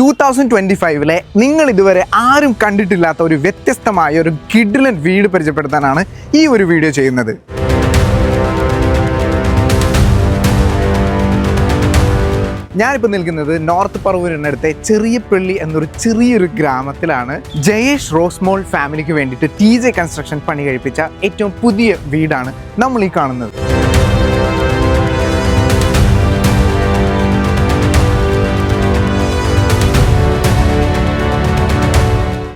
Two thousand twenty ഫൈവിലെ നിങ്ങൾ ഇതുവരെ ആരും കണ്ടിട്ടില്ലാത്ത ഒരു വ്യത്യസ്തമായ ഒരു കിഡിലൻ വീട് പരിചയപ്പെടുത്താനാണ് ഈ ഒരു വീഡിയോ ചെയ്യുന്നത്. ഞാനിപ്പോൾ നിൽക്കുന്നത് നോർത്ത് പറവൂരിനടുത്തെ ചെറിയപ്പള്ളി എന്നൊരു ചെറിയൊരു ഗ്രാമത്തിലാണ്. ജയേഷ് റോസ്മോൾ ഫാമിലിക്ക് വേണ്ടിയിട്ട് ടി ജെ കൺസ്ട്രക്ഷൻ പണി കഴിപ്പിച്ച ഏറ്റവും പുതിയ വീടാണ് നമ്മൾ ഈ കാണുന്നത്.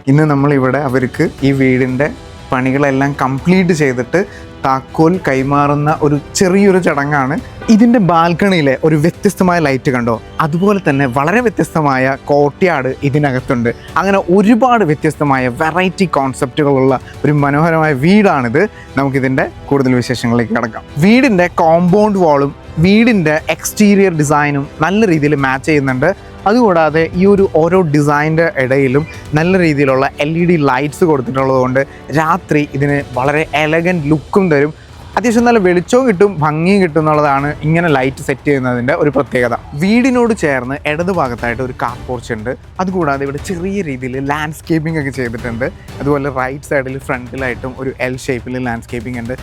ഇന്ന് നമ്മളിവിടെ അവർക്ക് ഈ വീടിന്റെ പണികളെല്ലാം കംപ്ലീറ്റ് ചെയ്തിട്ട് താക്കോൽ കൈമാറുന്ന ഒരു ചെറിയൊരു ചടങ്ങാണ്. ഇതിന്റെ ബാൽക്കണിയിലെ ഒരു വ്യത്യസ്തമായ ലൈറ്റ് കണ്ടോ? അതുപോലെ തന്നെ വളരെ വ്യത്യസ്തമായ കോട്ടയാട് ഇതിനകത്തുണ്ട്. അങ്ങനെ ഒരുപാട് വ്യത്യസ്തമായ വെറൈറ്റി കോൺസെപ്റ്റുകളുള്ള ഒരു മനോഹരമായ വീടാണിത്. നമുക്കിതിന്റെ കൂടുതൽ വിശേഷങ്ങളിലേക്ക് കിടക്കാം. വീടിന്റെ കോമ്പൗണ്ട് വാളും വീടിന്റെ എക്സ്റ്റീരിയർ ഡിസൈനും നല്ല രീതിയിൽ മാച്ച് ചെയ്യുന്നുണ്ട്. അതുകൂടാതെ ഈ ഒരു ഓരോ ഡിസൈന്റെ ഇടയിലും നല്ല രീതിയിലുള്ള എൽ ഇ ഡി ലൈറ്റ്സ് കൊടുത്തിട്ടുള്ളതുകൊണ്ട് രാത്രി ഇതിന് വളരെ എലഗന്റ് ലുക്കും തരും. അത്യാവശ്യം നല്ല വെളിച്ചവും കിട്ടും ഭംഗിയും കിട്ടും എന്നുള്ളതാണ് ഇങ്ങനെ ലൈറ്റ് സെറ്റ് ചെയ്യുന്നതിന്റെ ഒരു പ്രത്യേകത. വീടിനോട് ചേർന്ന് ഇടത് ഭാഗത്തായിട്ട് ഒരു കാർ പോർച്ച് ഉണ്ട്. അതുകൂടാതെ ഇവിടെ ചെറിയ രീതിയിൽ ലാൻഡ്സ്കേപ്പിംഗ് ഒക്കെ ചെയ്തിട്ടുണ്ട്. അതുപോലെ റൈറ്റ് സൈഡിൽ ഫ്രണ്ടിലായിട്ടും ഒരു എൽ ഷേപ്പിൽ ലാൻഡ്സ്കേപ്പിംഗ് ഉണ്ട്.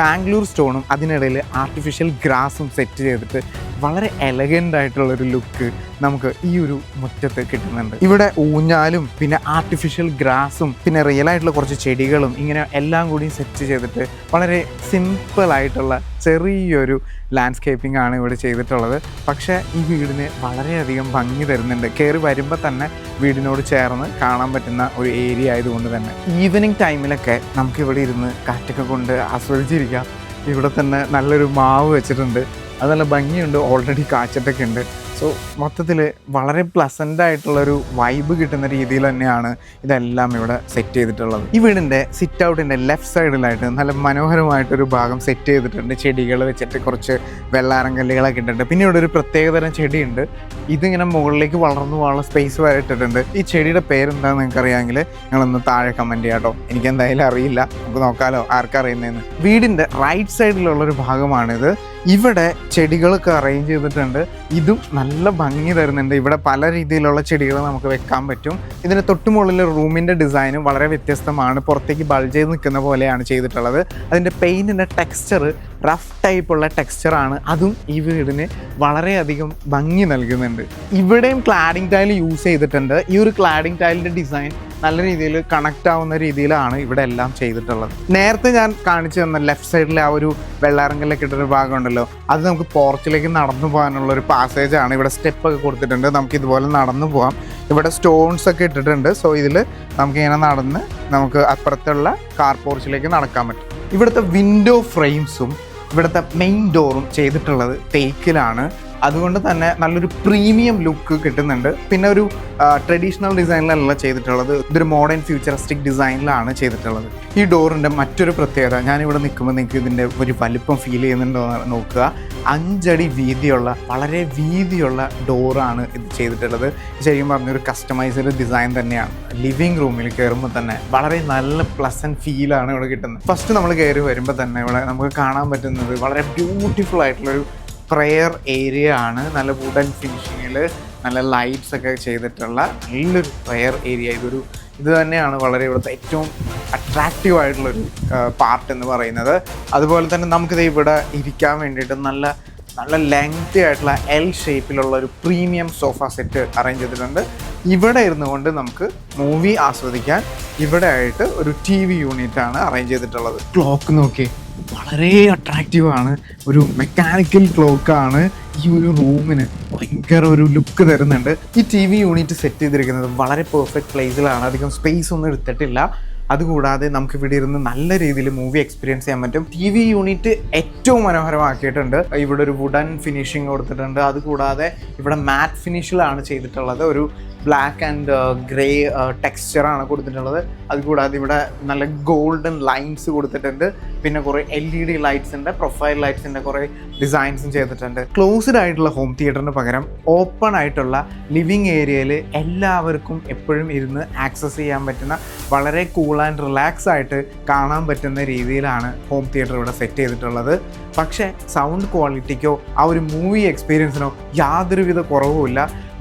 ബാംഗ്ലൂർ സ്റ്റോണും അതിനിടയിൽ ആർട്ടിഫിഷ്യൽ ഗ്രാസും സെറ്റ് ചെയ്തിട്ട് വളരെ എലഗന്റ് ആയിട്ടുള്ളൊരു ലുക്ക് നമുക്ക് ഈ ഒരു മുറ്റത്ത് കിട്ടുന്നുണ്ട്. ഇവിടെ ഊഞ്ഞാലും പിന്നെ ആർട്ടിഫിഷ്യൽ ഗ്രാസും പിന്നെ റിയൽ ആയിട്ടുള്ള കുറച്ച് ചെടികളും ഇങ്ങനെ എല്ലാം കൂടി സെറ്റ് ചെയ്തിട്ട് വളരെ സിമ്പിൾ ആയിട്ടുള്ള ചെറിയൊരു ലാൻഡ്സ്കേപ്പിംഗ് ആണ് ഇവിടെ ചെയ്തിട്ടുള്ളത്. പക്ഷേ ഈ വീടിന് വളരെയധികം ഭംഗി തരുന്നുണ്ട്. കയറി വരുമ്പോൾ തന്നെ വീടിനോട് ചേർന്ന് കാണാൻ പറ്റുന്ന ഒരു ഏരിയ ആയതുകൊണ്ട് തന്നെ. ഈവനിങ് ടൈമിലൊക്കെ നമുക്ക് ഇവിടെ ഇരുന്ന് കാറ്റൊക്കെ കൊണ്ട് ആസ്വദിച്ചിരിക്കാം. ഇവിടെ തന്നെ നല്ലൊരു മാവ് വെച്ചിട്ടുണ്ട്. അത് നല്ല ഭംഗിയുണ്ട്. ഓൾറെഡി കാച്ചിട്ടൊക്കെ ഉണ്ട്. സോ മൊത്തത്തിൽ വളരെ പ്ലസന്റ് ആയിട്ടുള്ളൊരു വൈബ് കിട്ടുന്ന രീതിയിൽ തന്നെയാണ് ഇതെല്ലാം ഇവിടെ സെറ്റ് ചെയ്തിട്ടുള്ളത്. ഈ വീടിന്റെ സിറ്റ് ഔട്ടിന്റെ ലെഫ്റ്റ് സൈഡിലായിട്ട് നല്ല മനോഹരമായിട്ടൊരു ഭാഗം സെറ്റ് ചെയ്തിട്ടുണ്ട്. ചെടികൾ വെച്ചിട്ട് കുറച്ച് വെള്ളാരം കല്ലുകളൊക്കെ ഇട്ടിട്ടുണ്ട്. പിന്നെ ഇവിടെ ഒരു പ്രത്യേകതരം ചെടിയുണ്ട്. ഇതിങ്ങനെ മുകളിലേക്ക് വളർന്നു പോകാനുള്ള സ്പേസ് വരെ ഇട്ടിട്ടുണ്ട്. ഈ ചെടിയുടെ പേരെന്താണെന്ന് നിങ്ങൾക്ക് അറിയാമെങ്കിൽ നിങ്ങളൊന്ന് താഴെ കമന്റ് ചെയ്യാം കേട്ടോ എനിക്ക് എന്തായാലും അറിയില്ല. നമുക്ക് നോക്കാമല്ലോ ആർക്കറിയുന്നതെന്ന് വീടിന്റെ റൈറ്റ് സൈഡിലുള്ളൊരു ഭാഗമാണിത്. ഇവിടെ ചെടികളൊക്കെ അറേഞ്ച് ചെയ്തിട്ടുണ്ട്. ഇതും നല്ല ഭംഗി തരുന്നുണ്ട്. ഇവിടെ പല രീതിയിലുള്ള ചെടികൾ നമുക്ക് വെക്കാൻ പറ്റും. ഇതിന് തൊട്ടുമുകളിൽ റൂമിന്റെ ഡിസൈനും വളരെ വ്യത്യസ്തമാണ്. പുറത്തേക്ക് ബൾജ് ചെയ്ത് നിൽക്കുന്ന പോലെയാണ് ചെയ്തിട്ടുള്ളത്. അതിന്റെ പെയിന്റിന്റെ ടെക്സ്ചർ റഫ് ടൈപ്പുള്ള ടെക്സ്ചറാണ് അതും ഈ വീടിന് വളരെയധികം ഭംഗി നൽകുന്നുണ്ട്. ഇവിടെയും ക്ലാഡിംഗ് ടൈൽ യൂസ് ചെയ്തിട്ടുണ്ട്. ഈ ഒരു ക്ലാഡിംഗ് ടൈലിന്റെ ഡിസൈൻ നല്ല രീതിയിൽ കണക്റ്റ് ആവുന്ന രീതിയിലാണ് ഇവിടെ എല്ലാം ചെയ്തിട്ടുള്ളത്. നേരത്തെ ഞാൻ കാണിച്ചു തന്ന ലെഫ്റ്റ് സൈഡിലെ ആ ഒരു വെള്ളാറങ്കലൊക്കെ ഇട്ടൊരു ഭാഗം ഉണ്ടല്ലോ. അത് നമുക്ക് പോർച്ചിലേക്ക് നടന്നു പോകാനുള്ള ഒരു പാസേജ് ആണ്. ഇവിടെ സ്റ്റെപ്പ് ഒക്കെ കൊടുത്തിട്ടുണ്ട്. നമുക്ക് ഇതുപോലെ നടന്നു പോകാം. ഇവിടെ സ്റ്റോൺസ് ഒക്കെ ഇട്ടിട്ടുണ്ട്. സോ ഇതിൽ നമുക്ക് ഇങ്ങനെ നടന്ന് നമുക്ക് അപ്പുറത്തുള്ള കാർ പോർച്ചിലേക്ക് നടക്കാൻ പറ്റും. ഇവിടുത്തെ വിൻഡോ ഫ്രെയിംസും ഇവിടുത്തെ മെയിൻ ഡോറും ചെയ്തിട്ടുള്ളത് തേക്കിലാണ്. അതുകൊണ്ട് തന്നെ നല്ലൊരു പ്രീമിയം ലുക്ക് കിട്ടുന്നുണ്ട്. പിന്നെ ഒരു ട്രഡീഷണൽ ഡിസൈനിലല്ല ചെയ്തിട്ടുള്ളത്. ഇതൊരു മോഡേൺ ഫ്യൂച്ചറിസ്റ്റിക് ഡിസൈനിലാണ് ചെയ്തിട്ടുള്ളത്. ഈ ഡോറിന്റെ മറ്റൊരു പ്രത്യേകത ഞാനിവിടെ നിൽക്കുമ്പോൾ നിങ്ങൾക്ക് ഇതിന്റെ ഒരു വലിപ്പം ഫീൽ ചെയ്യുന്നുണ്ടോ നോക്കുക. അഞ്ചടി വീതിയുള്ള വളരെ വീതിയുള്ള ഡോറാണ് ഇത് ചെയ്തിട്ടുള്ളത്. ശരിക്കും പറഞ്ഞൊരു കസ്റ്റമൈസ്ഡ് ഡിസൈൻ തന്നെയാണ്. ലിവിങ് റൂമിൽ കയറുമ്പോൾ തന്നെ വളരെ നല്ല പ്ലസന്റ് ഫീലാണ് ഇവിടെ കിട്ടുന്നത്. ഫസ്റ്റ് നമ്മൾ കയറി വരുമ്പോൾ തന്നെ ഇവിടെ നമുക്ക് കാണാൻ പറ്റുന്നത് വളരെ ബ്യൂട്ടിഫുൾ ആയിട്ടുള്ളൊരു പ്രെയർ ഏരിയ ആണ്. നല്ല വുഡൻ ഫിനിഷിങ്ങിൽ നല്ല ലൈറ്റ്സ് ഒക്കെ ചെയ്തിട്ടുള്ള നല്ലൊരു പ്രെയർ ഏരിയ ഇതൊരു ഇത് തന്നെയാണ് വളരെ ഇവിടുത്തെ ഏറ്റവും അട്രാക്റ്റീവ് ആയിട്ടുള്ളൊരു പാർട്ട് എന്ന് പറയുന്നത്. അതുപോലെ തന്നെ നമുക്കിത് ഇവിടെ ഇരിക്കാൻ വേണ്ടിയിട്ട് നല്ല നല്ല ലെങ്തി ആയിട്ടുള്ള എൽ ഷേപ്പിലുള്ള ഒരു പ്രീമിയം സോഫ സെറ്റ് അറേഞ്ച് ചെയ്തിട്ടുണ്ട്. ഇവിടെ ഇരുന്നു കൊണ്ട് നമുക്ക് മൂവി ആസ്വദിക്കാൻ ഇവിടെ ആയിട്ട് ഒരു ടി വി യൂണിറ്റ് ആണ് അറേഞ്ച് ചെയ്തിട്ടുള്ളത്. ക്ലോക്ക് നോക്കി വളരെ അട്രാക്റ്റീവ് ആണ്. ഒരു മെക്കാനിക്കൽ ക്ലോക്കാണ് ഈ ഒരു റൂമിന് ഭയങ്കര ഒരു ലുക്ക് തരുന്നുണ്ട്. ഈ ടി വി യൂണിറ്റ് സെറ്റ് ചെയ്തിരിക്കുന്നത് വളരെ പെർഫെക്റ്റ് പ്ലേസിലാണ് അധികം സ്പേസ് ഒന്നും എടുത്തിട്ടില്ല. അതുകൂടാതെ നമുക്ക് ഇവിടെ ഇരുന്ന് നല്ല രീതിയിൽ മൂവി എക്സ്പീരിയൻസ് ചെയ്യാൻ പറ്റും. ടി വി യൂണിറ്റ് ഏറ്റവും മനോഹരമാക്കിയിട്ടുണ്ട്. ഇവിടെ ഒരു വുഡൻ ഫിനിഷിംഗ് കൊടുത്തിട്ടുണ്ട്. അതുകൂടാതെ ഇവിടെ മാറ്റ് ഫിനിഷിലാണ് ചെയ്തിട്ടുള്ളത്. ഒരു ബ്ലാക്ക് ആൻഡ് ഗ്രേ ടെക്സ്ചറാണ് കൊടുത്തിട്ടുള്ളത്. അതുകൂടാതെ ഇവിടെ നല്ല ഗോൾഡൻ ലൈൻസ് കൊടുത്തിട്ടുണ്ട്. പിന്നെ കുറേ എൽ ഇ ഡി ലൈറ്റ്സിന്റെ പ്രൊഫൈൽ ലൈറ്റ്സിന്റെ കുറേ ഡിസൈൻസും ചെയ്തിട്ടുണ്ട്. ക്ലോസ്ഡ് ആയിട്ടുള്ള ഹോം തിയേറ്ററിന് പകരം ഓപ്പൺ ആയിട്ടുള്ള ലിവിങ് ഏരിയയിൽ എല്ലാവർക്കും എപ്പോഴും ഇരുന്ന് ആക്സസ് ചെയ്യാൻ പറ്റുന്ന വളരെ കൂൾ ആൻഡ് റിലാക്സ് ആയിട്ട് കാണാൻ പറ്റുന്ന രീതിയിലാണ് ഹോം തിയേറ്റർ ഇവിടെ സെറ്റ് ചെയ്തിട്ടുള്ളത്. പക്ഷേ സൗണ്ട് ക്വാളിറ്റിക്കോ ആ ഒരു മൂവി എക്സ്പീരിയൻസിനോ യാതൊരുവിധ കുറവുമില്ല.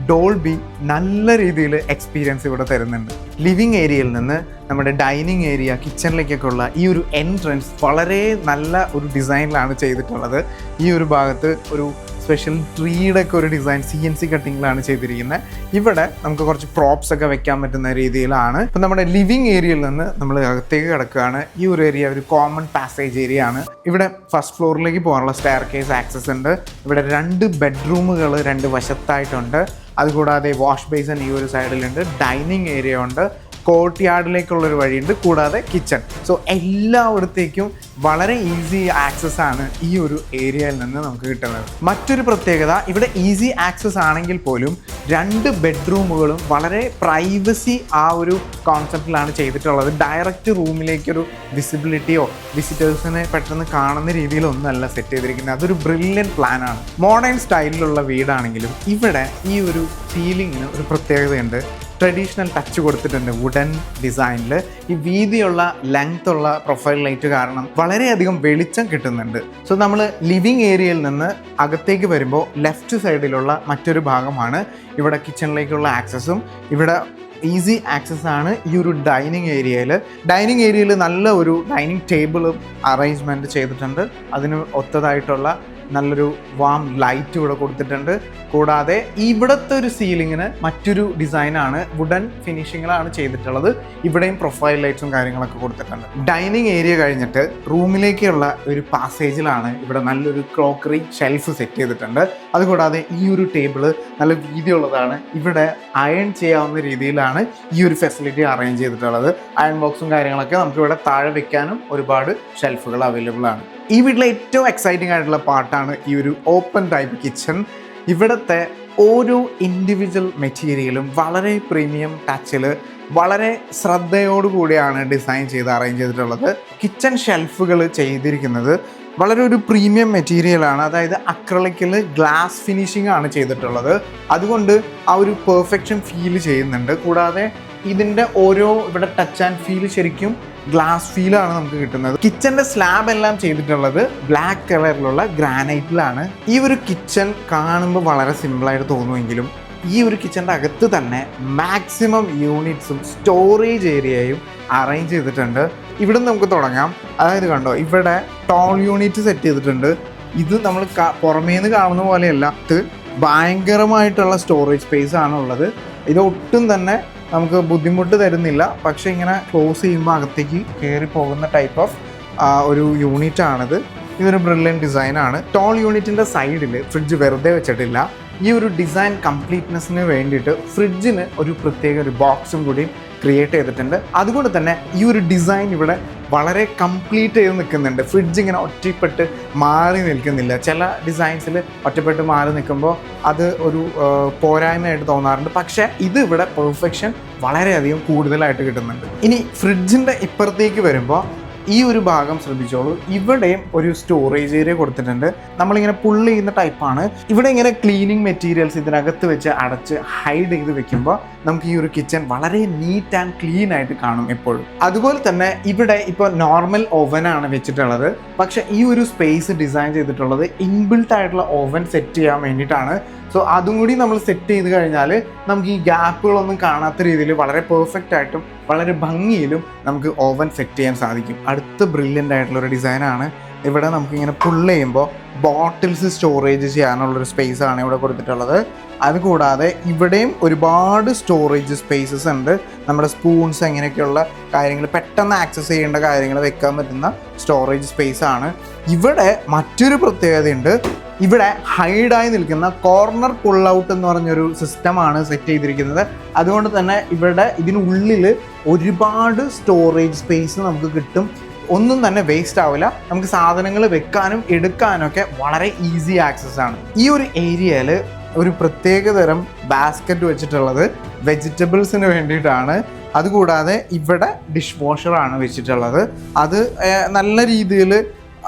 ഡോൾബി നല്ല രീതിയിൽ എക്സ്പീരിയൻസ് ഇവിടെ തരുന്നുണ്ട്. ലിവിങ് ഏരിയയിൽ നിന്ന് നമ്മുടെ ഡൈനിങ് ഏരിയ കിച്ചണിലേക്കൊക്കെ ഉള്ള ഈ ഒരു എൻട്രൻസ് വളരെ നല്ല ഒരു ഡിസൈനിലാണ് ചെയ്തിട്ടുള്ളത്. ഈ ഒരു ഭാഗത്ത് ഒരു സ്പെഷ്യൽ ട്രീയുടെ ഒക്കെ ഒരു ഡിസൈൻ സി എൻ സി കട്ടിങ്ങിലാണ് ചെയ്തിരിക്കുന്നത്. ഇവിടെ നമുക്ക് കുറച്ച് പ്രോപ്സ് ഒക്കെ വെക്കാൻ പറ്റുന്ന രീതിയിലാണ്. ഇപ്പം നമ്മുടെ ലിവിങ് ഏരിയയിൽ നിന്ന് നമ്മൾ അകത്തേക്ക് കിടക്കുകയാണ്. ഈ ഒരു ഏരിയ ഒരു കോമൺ പാസേജ് ഏരിയ ആണ്. ഇവിടെ ഫസ്റ്റ് ഫ്ലോറിലേക്ക് പോകാനുള്ള സ്റ്റെയർ കേസ് ആക്സസ് ഉണ്ട്. ഇവിടെ രണ്ട് ബെഡ്റൂമുകൾ രണ്ട് വശത്തായിട്ടുണ്ട്. അതുകൂടാതെ വാഷ് ബേസൺ ഈ ഒരു സൈഡിലുണ്ട് ഡൈനിങ് ഏരിയ ഉണ്ട്. കോർട്ട് യാർഡിലേക്കുള്ളൊരു വഴിയുണ്ട്. കൂടാതെ കിച്ചൺ സോ എല്ലായിടത്തേക്കും വളരെ ഈസി ആക്സസ് ആണ് ഈ ഒരു ഏരിയയിൽ നിന്ന് നമുക്ക് കിട്ടുന്നത്. മറ്റൊരു പ്രത്യേകത ഇവിടെ ഈസി ആക്സസ് ആണെങ്കിൽ പോലും രണ്ട് ബെഡ്റൂമുകളും വളരെ പ്രൈവസി ആ ഒരു കോൺസെപ്റ്റിലാണ് ചെയ്തിട്ടുള്ളത്. ഡയറക്റ്റ് റൂമിലേക്കൊരു വിസിബിലിറ്റിയോ വിസിറ്റേഴ്സിനെ പെട്ടെന്ന് കാണുന്ന രീതിയിലൊന്നല്ല സെറ്റ് ചെയ്തിരിക്കുന്നത്. അതൊരു ബ്രില്യൻ പ്ലാനാണ് മോഡേൺ സ്റ്റൈലിലുള്ള വീടാണെങ്കിലും ഇവിടെ ഈ ഒരു ഫീലിങ്ങിന് ഒരു പ്രത്യേകതയുണ്ട്. ട്രഡീഷണൽ ടച്ച് കൊടുത്തിട്ടുണ്ട് വുഡൻ ഡിസൈനിൽ ഈ വീതിയുള്ള ലെങ്ത്തുള്ള പ്രൊഫൈൽ ലൈറ്റ് കാരണം വളരെയധികം വെളിച്ചം കിട്ടുന്നുണ്ട്. സോ നമ്മൾ ലിവിങ് ഏരിയയിൽ നിന്ന് അകത്തേക്ക് വരുമ്പോൾ ലെഫ്റ്റ് സൈഡിലുള്ള മറ്റൊരു ഭാഗമാണ് ഇവിടെ കിച്ചണിലേക്കുള്ള ആക്സസും ഇവിടെ ഈസി ആക്സസ് ആണ് ഈ ഒരു ഡൈനിങ് ഏരിയയിൽ ഡൈനിങ് ഏരിയയിൽ നല്ല ഒരു ഡൈനിങ് ടേബിളും അറേഞ്ച്മെന്റ് ചെയ്തിട്ടുണ്ട്. അതിന് ഒത്തതായിട്ടുള്ള നല്ലൊരു വാം ലൈറ്റ് ഇവിടെ കൊടുത്തിട്ടുണ്ട്. കൂടാതെ ഇവിടുത്തെ ഒരു സീലിങ്ങിന് മറ്റൊരു ഡിസൈനാണ് വുഡൻ ഫിനിഷിങ്ങിലാണ് ചെയ്തിട്ടുള്ളത്. ഇവിടെയും പ്രൊഫൈൽ ലൈറ്റ്സും കാര്യങ്ങളൊക്കെ കൊടുത്തിട്ടുണ്ട്. ഡൈനിങ് ഏരിയ കഴിഞ്ഞിട്ട് റൂമിലേക്കുള്ള ഒരു പാസേജിലാണ് ഇവിടെ നല്ലൊരു ക്രോക്കറി ഷെൽഫ് സെറ്റ് ചെയ്തിട്ടുണ്ട്. അതുകൂടാതെ ഈ ഒരു ടേബിൾ നല്ല വീതിയുള്ളതാണ്. ഇവിടെ അയൺ ചെയ്യാവുന്ന രീതിയിലാണ് ഈ ഒരു ഫെസിലിറ്റി അറേഞ്ച് ചെയ്തിട്ടുള്ളത്. അയൺ ബോക്സും കാര്യങ്ങളൊക്കെ നമുക്ക് ഇവിടെ താഴെ വെക്കാനും ഒരുപാട് ഷെൽഫുകൾ അവൈലബിൾ ആണ്. ഈ വീട്ടിലെ ഏറ്റവും എക്സൈറ്റിംഗ് ആയിട്ടുള്ള പാർട്ടാണ് ഈ ഒരു ഓപ്പൺ ടൈപ്പ് കിച്ചൺ ഇവിടുത്തെ ഓരോ ഇൻഡിവിജ്വൽ മെറ്റീരിയലും വളരെ പ്രീമിയം ടച്ചിൽ വളരെ ശ്രദ്ധയോടുകൂടിയാണ് ഡിസൈൻ ചെയ്ത് അറേഞ്ച് ചെയ്തിട്ടുള്ളത്. കിച്ചൺ ഷെൽഫുകൾ ചെയ്തിരിക്കുന്നത് വളരെ ഒരു പ്രീമിയം മെറ്റീരിയലാണ് അതായത് അക്രളിക്കിൽ ഗ്ലാസ് ഫിനിഷിംഗ് ആണ് ചെയ്തിട്ടുള്ളത്. അതുകൊണ്ട് ആ ഒരു പെർഫെക്ഷൻ ഫീൽ ചെയ്യുന്നുണ്ട്. കൂടാതെ ഇതിന്റെ ഓരോ ഇവിടെ ടച്ച് ആൻഡ് ഫീൽ ശരിക്കും ഗ്ലാസ് ഫീലാണ് നമുക്ക് കിട്ടുന്നത്. കിച്ചന്റെ സ്ലാബ് എല്ലാം ചെയ്തിട്ടുള്ളത് ബ്ലാക്ക് കളറിലുള്ള ഗ്രാനൈറ്റിലാണ് ഈ ഒരു കിച്ചൺ കാണുമ്പോൾ വളരെ സിമ്പിളായിട്ട് തോന്നുമെങ്കിലും ഈ ഒരു കിച്ചന്റെ അകത്ത് തന്നെ മാക്സിമം യൂണിറ്റ്സും സ്റ്റോറേജ് ഏരിയയും അറേഞ്ച് ചെയ്തിട്ടുണ്ട്. ഇവിടെ നമുക്ക് തുടങ്ങാം. അതായത് കണ്ടോ ഇവിടെ ടോൾ യൂണിറ്റ് സെറ്റ് ചെയ്തിട്ടുണ്ട്. ഇത് നമ്മൾ പുറമേന്ന് കാണുന്ന പോലെയല്ല. ഭയങ്കരമായിട്ടുള്ള സ്റ്റോറേജ് സ്പേസ് ആണ് ഉള്ളത്. ഇത് ഒട്ടും തന്നെ നമുക്ക് ബുദ്ധിമുട്ട് തരുന്നില്ല. പക്ഷേ ഇങ്ങനെ ക്ലോസ് ചെയ്യുമ്പോൾ അകത്തേക്ക് കയറി പോകുന്ന ടൈപ്പ് ഓഫ് ഒരു യൂണിറ്റ് ആണിത്. ഇതൊരു ബ്രില്യൻ ആണ്. ടോൾ യൂണിറ്റിന്റെ സൈഡിൽ ഫ്രിഡ്ജ് വെറുതെ വെച്ചിട്ടില്ല. ഈ ഒരു ഡിസൈൻ കംപ്ലീറ്റ്നെസ്സിന് വേണ്ടിയിട്ട് ഫ്രിഡ്ജിന് ഒരു പ്രത്യേക ഒരു ബോക്സും കൂടി ക്രിയേറ്റ് ചെയ്തിട്ടുണ്ട്. അതുകൊണ്ട് തന്നെ ഈ ഒരു ഡിസൈൻ ഇവിടെ വളരെ കംപ്ലീറ്റ് ചെയ്ത് നിൽക്കുന്നുണ്ട്. ഫ്രിഡ്ജ് ഇങ്ങനെ ഒറ്റപ്പെട്ട് മാറി നിൽക്കുന്നില്ല. ചില ഡിസൈൻസിൽ ഒറ്റപ്പെട്ട് മാറി നിൽക്കുമ്പോൾ അത് ഒരു പോരായ്മയായിട്ട് തോന്നാറുണ്ട്. പക്ഷേ ഇത് ഇവിടെ പെർഫെക്ഷൻ വളരെയധികം കൂടുതലായിട്ട് കിട്ടുന്നുണ്ട്. ഇനി ഫ്രിഡ്ജിന്റെ ഇപ്പുറത്തേക്ക് വരുമ്പോൾ ഈ ഒരു ഭാഗം ശ്രദ്ധിച്ചോളൂ. ഇവിടെയും ഒരു സ്റ്റോറേജ് ഏരിയ കൊടുത്തിട്ടുണ്ട്. നമ്മളിങ്ങനെ പുള്ള് ചെയ്യുന്ന ടൈപ്പാണ് ഇവിടെ ഇങ്ങനെ ക്ലീനിങ് മെറ്റീരിയൽസ് ഇതിനകത്ത് വെച്ച് അടച്ച് ഹൈഡ് ചെയ്ത് വെക്കുമ്പോൾ നമുക്ക് ഈ ഒരു കിച്ചൺ വളരെ നീറ്റ് ആൻഡ് ക്ലീൻ ആയിട്ട് കാണും എപ്പോഴും. അതുപോലെ തന്നെ ഇവിടെ ഇപ്പോൾ നോർമൽ ഓവനാണ് വെച്ചിട്ടുള്ളത്. പക്ഷേ ഈ ഒരു സ്പേസ് ഡിസൈൻ ചെയ്തിട്ടുള്ളത് ഇൻബിൽട്ട് ആയിട്ടുള്ള ഓവൻ സെറ്റ് ചെയ്യാൻ വേണ്ടിയിട്ടാണ് സോ അതും കൂടി നമ്മൾ സെറ്റ് ചെയ്ത് കഴിഞ്ഞാൽ നമുക്ക് ഈ ഗ്യാപ്പുകളൊന്നും കാണാത്ത രീതിയിൽ വളരെ പെർഫെക്റ്റ് ആയിട്ടും വളരെ ഭംഗിയിലും നമുക്ക് ഓവൻ സെറ്റ് ചെയ്യാൻ സാധിക്കും. അടുത്ത ബ്രില്യന്റ് ആയിട്ടുള്ള ഒരു ഡിസൈനാണ് ഇവിടെ നമുക്കിങ്ങനെ പുള്ള് ചെയ്യുമ്പോൾ ബോട്ടിൽസ് സ്റ്റോറേജ് ചെയ്യാനുള്ളൊരു സ്പേസ് ആണ് ഇവിടെ കൊടുത്തിട്ടുള്ളത്. അതുകൂടാതെ ഇവിടെയും ഒരുപാട് സ്റ്റോറേജ് സ്പേസസ് ഉണ്ട്. നമ്മുടെ സ്പൂൺസ് അങ്ങനെയൊക്കെയുള്ള കാര്യങ്ങൾ പെട്ടെന്ന് ആക്സസ് ചെയ്യേണ്ട കാര്യങ്ങൾ വെക്കാൻ പറ്റുന്ന സ്റ്റോറേജ് സ്പേസ് ആണ്. ഇവിടെ മറ്റൊരു പ്രത്യേകതയുണ്ട്. ഇവിടെ ഹൈഡായി നിൽക്കുന്ന കോർണർ പുൾ ഔട്ട് എന്ന് പറഞ്ഞൊരു സിസ്റ്റമാണ് സെറ്റ് ചെയ്തിരിക്കുന്നത്. അതുകൊണ്ട് തന്നെ ഇവിടെ ഇതിനുള്ളിൽ ഒരുപാട് സ്റ്റോറേജ് സ്പേസ് നമുക്ക് കിട്ടും. ഒന്നും തന്നെ വേസ്റ്റ് ആവില്ല. നമുക്ക് സാധനങ്ങൾ വെക്കാനും എടുക്കാനും ഒക്കെ വളരെ ഈസി ആക്സസ് ആണ്. ഈ ഒരു ഏരിയയിൽ ഒരു പ്രത്യേക തരം ബാസ്ക്കറ്റ് വെച്ചിട്ടുള്ളത് വെജിറ്റബിൾസിന് വേണ്ടിയിട്ടാണ്. അതുകൂടാതെ ഇവിടെ ഡിഷ് വാഷറാണ് വെച്ചിട്ടുള്ളത്. അത് നല്ല രീതിയിൽ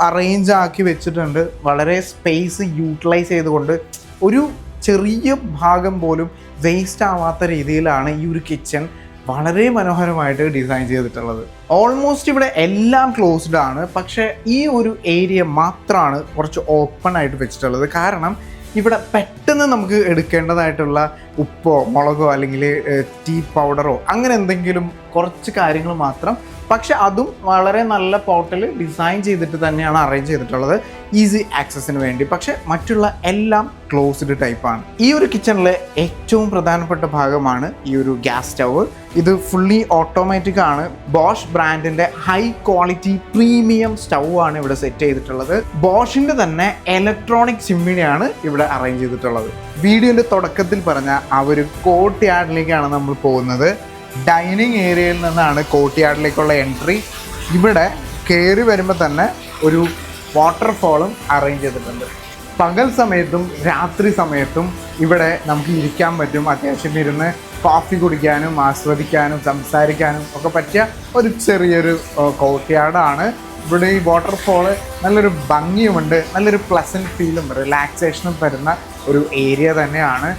അറേഞ്ച് ആക്കി വെച്ചിട്ടുണ്ട്. വളരെ സ്പേസ് യൂട്ടിലൈസ് ചെയ്തുകൊണ്ട് ഒരു ചെറിയ ഭാഗം പോലും വേസ്റ്റ് ആവാത്ത രീതിയിലാണ് ഈ ഒരു കിച്ചൺ വളരെ മനോഹരമായിട്ട് ഡിസൈൻ ചെയ്തിട്ടുള്ളത്. ഓൾമോസ്റ്റ് ഇവിടെ എല്ലാം ക്ലോസ്ഡ് ആണ്. പക്ഷേ ഈ ഒരു ഏരിയ മാത്രമാണ് കുറച്ച് ഓപ്പൺ ആയിട്ട് വെച്ചിട്ടുള്ളത്. കാരണം ഇവിടെ പെട്ടെന്ന് നമുക്ക് എടുക്കേണ്ടതായിട്ടുള്ള ഉപ്പോ മുളകോ അല്ലെങ്കിൽ ടീ പൗഡറോ അങ്ങനെ എന്തെങ്കിലും കുറച്ച് കാര്യങ്ങൾ മാത്രം. പക്ഷെ അതും വളരെ നല്ല പോർട്ടൽ ഡിസൈൻ ചെയ്തിട്ട് തന്നെയാണ് അറേഞ്ച് ചെയ്തിട്ടുള്ളത്. ഈസി ആക്സസിന് വേണ്ടി. പക്ഷെ മറ്റുള്ള എല്ലാം ക്ലോസ്ഡ് ടൈപ്പാണ്. ഈ ഒരു കിച്ചണിലെ ഏറ്റവും പ്രധാനപ്പെട്ട ഭാഗമാണ് ഈ ഒരു ഗ്യാസ് സ്റ്റവ് ഇത് ഫുള്ളി ഓട്ടോമാറ്റിക് ആണ്. ബോഷ് ബ്രാൻഡിന്റെ ഹൈ ക്വാളിറ്റി പ്രീമിയം സ്റ്റൗ ആണ് ഇവിടെ സെറ്റ് ചെയ്തിട്ടുള്ളത്. ബോഷിന്റെ തന്നെ ഇലക്ട്രോണിക് ചിമ്മിണിയാണ് ഇവിടെ അറേഞ്ച് ചെയ്തിട്ടുള്ളത്. വീഡിയോന്റെ തുടക്കത്തിൽ പറഞ്ഞ ആ ഒരു കോട്ട് യാർഡിലേക്കാണ് നമ്മൾ പോകുന്നത്. ഡൈനിങ് ഏരിയയിൽ നിന്നാണ് കോട്ടിയാടിലേക്കുള്ള എൻട്രി ഇവിടെ കയറി വരുമ്പോൾ തന്നെ ഒരു വാട്ടർഫോളും അറേഞ്ച് ചെയ്തിട്ടുണ്ട്. പകൽ സമയത്തും രാത്രി സമയത്തും ഇവിടെ നമുക്ക് ഇരിക്കാൻ പറ്റും. അത്യാവശ്യം ഇരുന്ന് കോഫി കുടിക്കാനും ആസ്വദിക്കാനും സംസാരിക്കാനും ഒക്കെ പറ്റിയ ഒരു ചെറിയൊരു കോട്ടിയാടാണ്. ഇവിടെ ഈ വാട്ടർഫോൾ നല്ലൊരു ഭംഗിയുമുണ്ട് നല്ലൊരു പ്ലസന്റ് ഫീലും റിലാക്സേഷനും തരുന്ന ഒരു ഏരിയ തന്നെയാണ്.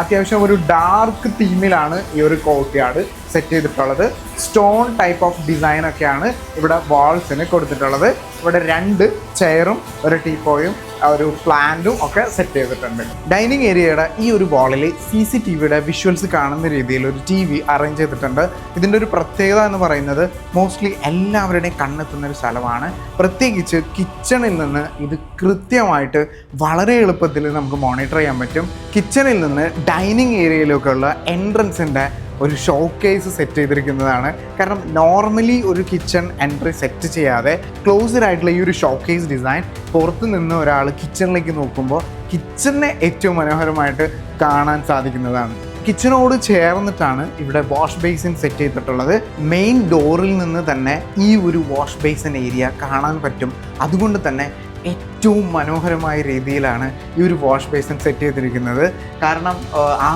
അത്യാവശ്യം ഒരു ഡാർക്ക് തീമിലാണ് ഈ ഒരു കോർട്ട്യാർഡ് സെറ്റ് ചെയ്തിട്ടുള്ളത്. സ്റ്റോൺ ടൈപ്പ് ഓഫ് ഡിസൈൻ ഒക്കെയാണ് ഇവിടെ വാൾസിന് കൊടുത്തിട്ടുള്ളത്. ഇവിടെ രണ്ട് ചെയറും ഒരു ടീപ്പോയും ഒരു പ്ലാന്റും ഒക്കെ സെറ്റ് ചെയ്തിട്ടുണ്ട്. ഡൈനിങ് ഏരിയയുടെ ഈ ഒരു വാളിൽ സി സി ടി വിയുടെ വിഷ്വൽസ് കാണുന്ന രീതിയിൽ ഒരു ടി വി അറേഞ്ച് ചെയ്തിട്ടുണ്ട്. ഇതിന്റെ ഒരു പ്രത്യേകത എന്ന് പറയുന്നത് മോസ്റ്റ്ലി എല്ലാവരുടെയും കണ്ണെത്തുന്ന ഒരു സ്ഥലമാണ്. പ്രത്യേകിച്ച് കിച്ചണിൽ നിന്ന് ഇത് കൃത്യമായിട്ട് വളരെ എളുപ്പത്തിൽ നമുക്ക് മോണിറ്റർ ചെയ്യാൻ പറ്റും. കിച്ചണിൽ നിന്ന് ഡൈനിങ് ഏരിയയിലേക്കുള്ള എൻട്രൻസിന്റെ ഒരു ഷോ കേസ് സെറ്റ് ചെയ്തിരിക്കുന്നതാണ്. കാരണം നോർമലി ഒരു കിച്ചൺ എൻട്രി സെറ്റ് ചെയ്യാതെ ക്ലോസ്ഡ് ആയിട്ടുള്ള ഈ ഒരു ഷോ കേസ് ഡിസൈൻ പുറത്ത് നിന്ന് ഒരാൾ കിച്ചണിലേക്ക് നോക്കുമ്പോൾ കിച്ചണിനെ ഏറ്റവും മനോഹരമായിട്ട് കാണാൻ സാധിക്കുന്നതാണ്. കിച്ചണോട് ചേർന്നിട്ടാണ് ഇവിടെ വാഷ് ബേസിൻ സെറ്റ് ചെയ്തിട്ടുള്ളത്. മെയിൻ ഡോറിൽ നിന്ന് തന്നെ ഈ ഒരു വാഷ് ബേസിൻ ഏരിയ കാണാൻ പറ്റും. അതുകൊണ്ട് തന്നെ ഏറ്റവും മനോഹരമായ രീതിയിലാണ് ഈ ഒരു വാഷ് ബേസിൻ സെറ്റ് ചെയ്തിരിക്കുന്നത്. കാരണം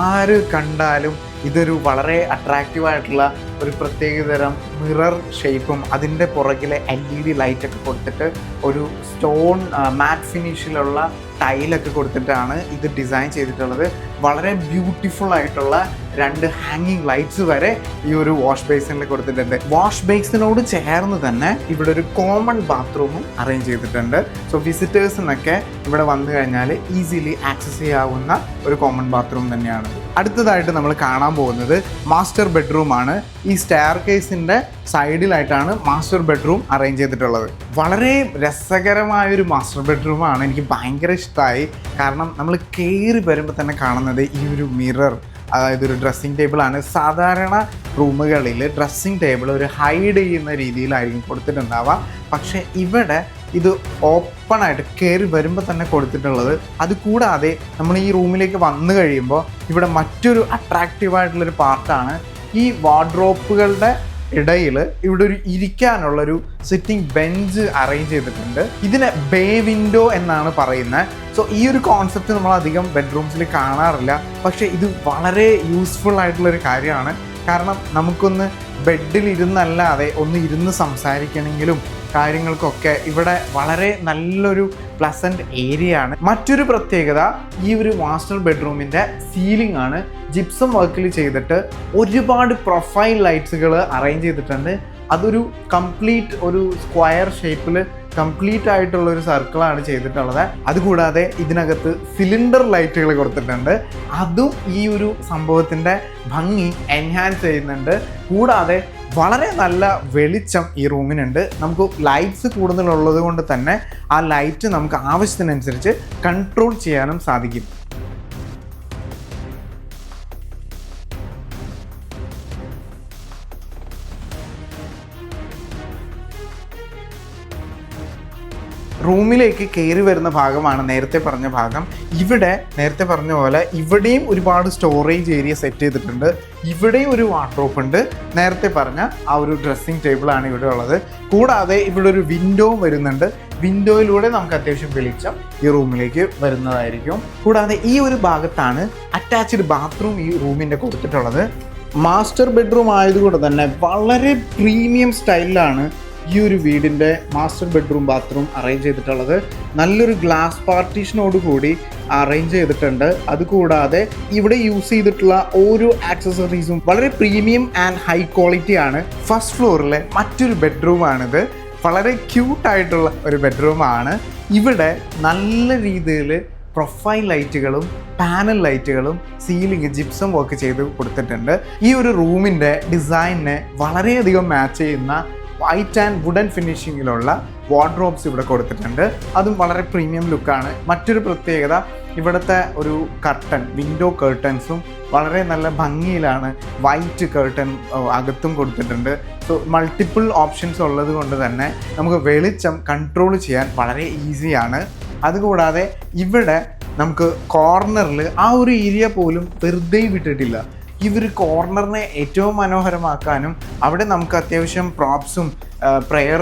ആര് കണ്ടാലും ഇതൊരു വളരെ അട്രാക്റ്റീവായിട്ടുള്ള ഒരു പ്രത്യേകതരം മിറർ ഷേപ്പും അതിന്റെ പുറകിലെ എൽ ഇ ഡി ലൈറ്റൊക്കെ കൊടുത്തിട്ട് ഒരു സ്റ്റോൺ മാറ്റ് ഫിനിഷിലുള്ള ടൈലൊക്കെ കൊടുത്തിട്ടാണ് ഇത് ഡിസൈൻ ചെയ്തിട്ടുള്ളത്. വളരെ ബ്യൂട്ടിഫുൾ ആയിട്ടുള്ള രണ്ട് ഹാങ്ങിങ് ലൈറ്റ്സ് വരെ ഈ ഒരു വാഷ് ബേസിനിൽ കൊടുത്തിട്ടുണ്ട്. വാഷ് ബേസിനോട് ചേർന്ന് തന്നെ ഇവിടെ ഒരു കോമൺ ബാത്റൂമും അറേഞ്ച് ചെയ്തിട്ടുണ്ട്. സോ വിസിറ്റേഴ്സിനൊക്കെ ഇവിടെ വന്നു കഴിഞ്ഞാൽ ഈസിലി ആക്സസ് ചെയ്യാവുന്ന ഒരു കോമൺ ബാത്റൂം തന്നെയാണ്. അടുത്തതായിട്ട് നമ്മൾ കാണാൻ പോകുന്നത് മാസ്റ്റർ ബെഡ്റൂം ആണ്. ഈ സ്റ്റെയർ കേസിന്റെ സൈഡിലായിട്ടാണ് മാസ്റ്റർ ബെഡ്റൂം അറേഞ്ച് ചെയ്തിട്ടുള്ളത്. വളരെ രസകരമായ ഒരു മാസ്റ്റർ ബെഡ്റൂമാണ് എനിക്ക് ഭയങ്കര ഇഷ്ടമായി കാരണം നമ്മൾ കയറി വരുമ്പോൾ തന്നെ കാണുന്നത് ഈ ഒരു മിറർ അതായത് ഒരു ഡ്രസ്സിങ് ടേബിളാണ് സാധാരണ റൂമുകളിൽ ഡ്രസ്സിങ് ടേബിൾ ഒരു ഹൈഡ് ചെയ്യുന്ന രീതിയിലായിരിക്കും കൊടുത്തിട്ടുണ്ടാവുക. പക്ഷേ ഇവിടെ ഇത് ഓപ്പൺ ആയിട്ട് കയറി വരുമ്പോൾ തന്നെ കൊടുത്തിട്ടുള്ളത് അത് കൂടാതെ നമ്മൾ ഈ റൂമിലേക്ക് വന്നു കഴിയുമ്പോൾ ഇവിടെ മറ്റൊരു അട്രാക്റ്റീവ് ആയിട്ടുള്ളൊരു പാർട്ടാണ് ഈ വാർഡ്രോപ്പുകളുടെ ഇടയിൽ ഇവിടെ ഒരു ഇരിക്കാനുള്ള ഒരു സിറ്റിംഗ് ബെഞ്ച് അറേഞ്ച് ചെയ്തിട്ടുണ്ട്. ഇതിനെ ബേ വിൻഡോ എന്നാണ് പറയുന്നത്. സോ ഈ ഒരു കോൺസെപ്റ്റ് നമ്മൾ അധികം ബെഡ്റൂംസിൽ കാണാറില്ല. പക്ഷേ ഇത് വളരെ യൂസ്ഫുൾ ആയിട്ടുള്ള ഒരു കാര്യമാണ്. കാരണം നമുക്കൊന്ന് ബെഡിൽ ഇരുന്നല്ലാതെ ഒന്ന് ഇരുന്ന് സംസാരിക്കണമെങ്കിലും കാര്യങ്ങൾക്കൊക്കെ ഇവിടെ വളരെ നല്ലൊരു പ്ലസന്റ് ഏരിയ ആണ്. മറ്റൊരു പ്രത്യേകത ഈ ഒരു മാസ്റ്റർ ബെഡ്റൂമിന്റെ സീലിംഗ് ആണ്. ജിപ്സം വർക്കിൽ ചെയ്തിട്ട് ഒരുപാട് പ്രൊഫൈൽ ലൈറ്റ്സുകൾ അറേഞ്ച് ചെയ്തിട്ടുണ്ട്. അതൊരു കംപ്ലീറ്റ് ഒരു സ്ക്വയർ ഷേപ്പിൽ കംപ്ലീറ്റ് ആയിട്ടുള്ള ഒരു സർക്കിളാണ് ചെയ്തിട്ടുള്ളത്. അതുകൂടാതെ ഇതിനകത്ത് സിലിണ്ടർ ലൈറ്റുകൾ കൊടുത്തിട്ടുണ്ട്. അതും ഈ ഒരു സംഭവത്തിന്റെ ഭംഗി എൻഹാൻസ് ചെയ്യുന്നുണ്ട്. കൂടാതെ വളരെ നല്ല വെളിച്ചം ഈ റൂമിനുണ്ട്. നമുക്ക് ലൈറ്റ്സ് കൂടുതലുള്ളത് കൊണ്ട് തന്നെ ആ ലൈറ്റ് നമുക്ക് ആവശ്യത്തിനനുസരിച്ച് കൺട്രോൾ ചെയ്യാനും സാധിക്കും. റൂമിലേക്ക് കയറി വരുന്ന ഭാഗമാണ് നേരത്തെ പറഞ്ഞ ഭാഗം. ഇവിടെ നേരത്തെ പറഞ്ഞ പോലെ ഇവിടെയും ഒരുപാട് സ്റ്റോറേജ് ഏരിയ സെറ്റ് ചെയ്തിട്ടുണ്ട്. ഇവിടെയും ഒരു വാർഡ്രോപ്പ് ഉണ്ട്. നേരത്തെ പറഞ്ഞ ആ ഒരു ഡ്രസ്സിംഗ് ടേബിളാണ് ഇവിടെ ഉള്ളത്. കൂടാതെ ഇവിടെ ഒരു വിൻഡോ വരുന്നുണ്ട്. വിൻഡോയിലൂടെ നമുക്ക് അത്യാവശ്യം വെളിച്ചം ഈ റൂമിലേക്ക് വരുന്നതായിരിക്കും. കൂടാതെ ഈ ഒരു ഭാഗത്താണ് അറ്റാച്ച്ഡ് ബാത്റൂം ഈ റൂമിന്റെ കൊടുത്തിട്ടുള്ളത്. മാസ്റ്റർ ബെഡ്റൂം ആയതുകൊണ്ട് തന്നെ വളരെ പ്രീമിയം സ്റ്റൈലിലാണ് ഈ ഒരു വീടിന്റെ മാസ്റ്റർ ബെഡ്റൂം ബാത്റൂം അറേഞ്ച് ചെയ്തിട്ടുള്ളത് നല്ലൊരു ഗ്ലാസ് പാർട്ടീഷനോട് കൂടി അറേഞ്ച് ചെയ്തിട്ടുണ്ട്. അതുകൂടാതെ ഇവിടെ യൂസ് ചെയ്തിട്ടുള്ള ഓരോ ആക്സസറീസും വളരെ പ്രീമിയം ആൻഡ് ഹൈ ക്വാളിറ്റി ആണ്. ഫസ്റ്റ് ഫ്ലോറിലെ മറ്റൊരു ബെഡ്റൂമാണിത് വളരെ ക്യൂട്ടായിട്ടുള്ള ഒരു ബെഡ്റൂമാണ് ഇവിടെ നല്ല രീതിയിൽ പ്രൊഫൈൽ ലൈറ്റുകളും പാനൽ ലൈറ്റുകളും സീലിംഗ് ജിപ്സം വർക്ക് ചെയ്ത് കൊടുത്തിട്ടുണ്ട്. ഈ ഒരു റൂമിന്റെ ഡിസൈനിനെ വളരെയധികം മാച്ച് ചെയ്യുന്ന വൈറ്റ് ആൻഡ് വുഡൻ ഫിനിഷിങ്ങിലുള്ള വാർഡ്രോബ്സ് ഇവിടെ കൊടുത്തിട്ടുണ്ട്. അതും വളരെ പ്രീമിയം ലുക്കാണ് മറ്റൊരു പ്രത്യേകത ഇവിടുത്തെ ഒരു കർട്ടൻ വിൻഡോ കേർട്ടൻസും വളരെ നല്ല ഭംഗിയിലാണ് വൈറ്റ് കേർട്ടൻ അകത്തും കൊടുത്തിട്ടുണ്ട്. സോ മൾട്ടിപ്പിൾ ഓപ്ഷൻസ് ഉള്ളത് കൊണ്ട് തന്നെ നമുക്ക് വെളിച്ചം കൺട്രോൾ ചെയ്യാൻ വളരെ ഈസിയാണ് അതുകൂടാതെ ഇവിടെ നമുക്ക് കോർണറിൽ ആ ഒരു ഏരിയ പോലും വെറുതെ വിട്ടിട്ടില്ല. ഈ കോർണറിനെ ഏറ്റവും മനോഹരമാക്കാനും അവിടെ നമുക്ക് അത്യാവശ്യം പ്രോപ്സും പ്രെയർ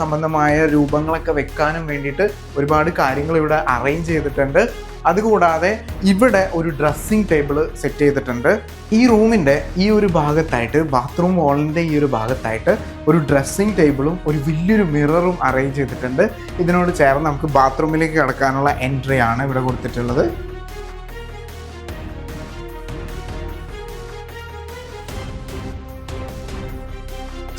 സംബന്ധമായ രൂപങ്ങളൊക്കെ വെക്കാനും വേണ്ടിയിട്ട് ഒരുപാട് കാര്യങ്ങൾ ഇവിടെ അറേഞ്ച് ചെയ്തിട്ടുണ്ട്. അതുകൂടാതെ ഇവിടെ ഒരു ഡ്രസ്സിംഗ് ടേബിൾ സെറ്റ് ചെയ്തിട്ടുണ്ട്. ഈ റൂമിന്റെ ഈ ഒരു ഭാഗത്തായിട്ട് ബാത്റൂം വാളിന്റെ ഈ ഒരു ഭാഗത്തായിട്ട് ഒരു ഡ്രസ്സിംഗ് ടേബിളും ഒരു വലിയൊരു മിററും അറേഞ്ച് ചെയ്തിട്ടുണ്ട്. ഇതിനോട് ചേർന്ന് നമുക്ക് ബാത്റൂമിലേക്ക് കിടക്കാനുള്ള എൻട്രി ആണ് ഇവിടെ കൊടുത്തിട്ടുള്ളത്.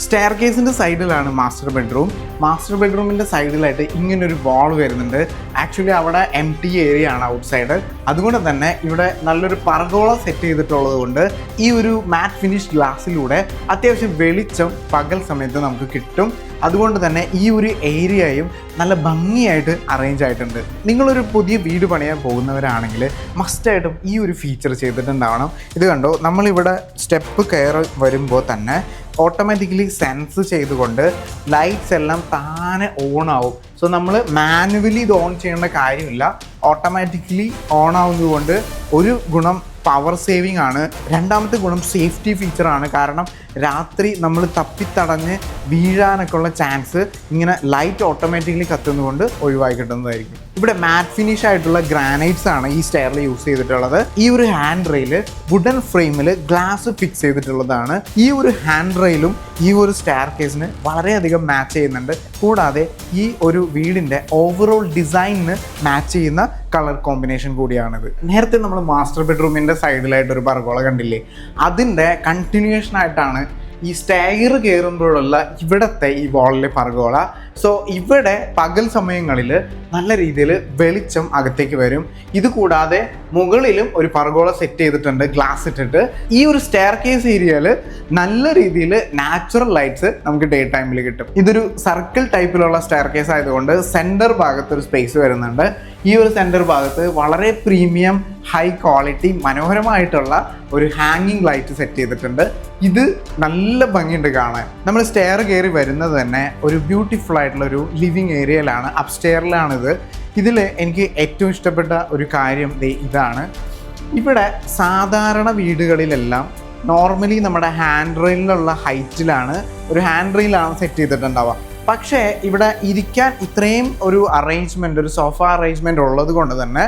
സ്റ്റെയർ കേസിന്റെ സൈഡിലാണ് മാസ്റ്റർ ബെഡ്റൂം. മാസ്റ്റർ ബെഡ്റൂമിന്റെ സൈഡിലായിട്ട് ഇങ്ങനൊരു വാൾ വരുന്നുണ്ട്. ആക്ച്വലി അവിടെ എം ടി ഏരിയ ആണ് ഔട്ട്സൈഡ് അതുകൊണ്ട് തന്നെ ഇവിടെ നല്ലൊരു പർഗോള സെറ്റ് ചെയ്തിട്ടുള്ളത് കൊണ്ട് ഈ ഒരു മാറ്റ് ഫിനിഷ് ഗ്ലാസ്സിലൂടെ അത്യാവശ്യം വെളിച്ചം പകൽ സമയത്ത് നമുക്ക് കിട്ടും. അതുകൊണ്ട് തന്നെ ഈ ഒരു ഏരിയയും നല്ല ഭംഗിയായിട്ട് അറേഞ്ച് ആയിട്ടുണ്ട്. നിങ്ങളൊരു പുതിയ വീട് പണിയാൻ പോകുന്നവരാണെങ്കിൽ മസ്റ്റായിട്ടും ഈ ഒരു ഫീച്ചർ ചെയ്തിട്ടുണ്ടാവണം. ഇത് കണ്ടോ? നമ്മളിവിടെ സ്റ്റെപ്പ് കയറി വരുമ്പോൾ തന്നെ ഓട്ടോമാറ്റിക്കലി സെൻസ് ചെയ്തുകൊണ്ട് ലൈറ്റ്സ് എല്ലാം താനെ ഓൺ ആവും സോ നമ്മൾ മാനുവലി ഇത് ഓൺ ചെയ്യേണ്ട കാര്യമില്ല. ഓട്ടോമാറ്റിക്കലി ഓൺ ആവുന്നതുകൊണ്ട് ഒരു ഗുണം പവർ സേവിങ് ആണ്. രണ്ടാമത്തെ ഗുണം സേഫ്റ്റി ഫീച്ചറാണ് കാരണം രാത്രി നമ്മൾ തപ്പിത്തടഞ്ഞ് വീഴാനൊക്കെ ഉള്ള ചാൻസ് ഇങ്ങനെ ലൈറ്റ് ഓട്ടോമാറ്റിക്കലി കത്തുന്നതുകൊണ്ട് ഒഴിവായി കിട്ടുന്നതായിരിക്കും. ഇവിടെ മാറ്റ് ഫിനിഷ് ആയിട്ടുള്ള ഗ്രാനൈറ്റ്സ് ആണ് ഈ സ്റ്റെയറിൽ യൂസ് ചെയ്തിട്ടുള്ളത്. ഈ ഒരു ഹാൻഡ് റെയിൽ വുഡൻ ഫ്രെയിമിൽ ഗ്ലാസ് ഫിക്സ് ചെയ്തിട്ടുള്ളതാണ്. ഈ ഒരു ഹാൻഡ് റെയിലും ഈ ഒരു സ്റ്റെയർ കേസിന് വളരെയധികം മാച്ച് ചെയ്യുന്നുണ്ട്. കൂടാതെ ഈ ഒരു വീടിന്റെ ഓവറോൾ ഡിസൈനിന് മാച്ച് ചെയ്യുന്ന കളർ കോമ്പിനേഷൻ കൂടിയാണിത്. നേരത്തെ നമ്മൾ മാസ്റ്റർ ബെഡ്റൂമിന്റെ സൈഡിലായിട്ട് ഒരു പർഗോള കണ്ടില്ലേ? അതിന്റെ കണ്ടിന്യൂഷൻ ആയിട്ടാണ് ഈ സ്റ്റെയർ കയറുമ്പോഴുള്ള ഇവിടത്തെ ഈ വാളിലെ പർഗോള സോ ഇവിടെ പകൽ സമയങ്ങളിൽ നല്ല രീതിയിൽ വെളിച്ചം അകത്തേക്ക് വരും. ഇത് കൂടാതെ മുകളിലും ഒരു പർഗോള സെറ്റ് ചെയ്തിട്ടുണ്ട് ഗ്ലാസ് ഇട്ടിട്ട്. ഈ ഒരു സ്റ്റെയർ കേസ് ഏരിയയിൽ നല്ല രീതിയിൽ നാച്ചുറൽ ലൈറ്റ്സ് നമുക്ക് ഡേ ടൈമിൽ കിട്ടും. ഇതൊരു സർക്കിൾ ടൈപ്പിലുള്ള സ്റ്റെയർ കേസ് ആയതുകൊണ്ട് സെന്റർ ഭാഗത്ത് ഒരു സ്പേസ് വരുന്നുണ്ട്. ഈ ഒരു സെന്റർ ഭാഗത്ത് വളരെ പ്രീമിയം ഹൈ ക്വാളിറ്റി മനോഹരമായിട്ടുള്ള ഒരു ഹാങ്ങിങ് ലൈറ്റ് സെറ്റ് ചെയ്തിട്ടുണ്ട്. ഇത് നല്ല ഭംഗിയുണ്ട് കാണാൻ. നമ്മൾ സ്റ്റെയർ കയറി വരുന്നത് തന്നെ ഒരു ബ്യൂട്ടിഫുൾ ആയിട്ടുള്ള ഒരു ലിവിങ് ഏരിയയിലാണ് അപ്സ്റ്റെയറിലാണിത് ഇതിൽ എനിക്ക് ഏറ്റവും ഇഷ്ടപ്പെട്ട ഒരു കാര്യം ഇതാണ്. ഇവിടെ സാധാരണ വീടുകളിലെല്ലാം നോർമലി നമ്മുടെ ഹാൻഡ് റെയിലുള്ള ഹൈറ്റിലാണ് ഒരു ഹാൻഡ് റെയിലാണ് സെറ്റ് ചെയ്തിട്ടുണ്ടാവുക. പക്ഷേ ഇവിടെ ഇരിക്കാൻ ഇത്രയും ഒരു അറേഞ്ച്മെന്റ് ഒരു സോഫ അറേഞ്ച്മെന്റ് ഉള്ളത് കൊണ്ട് തന്നെ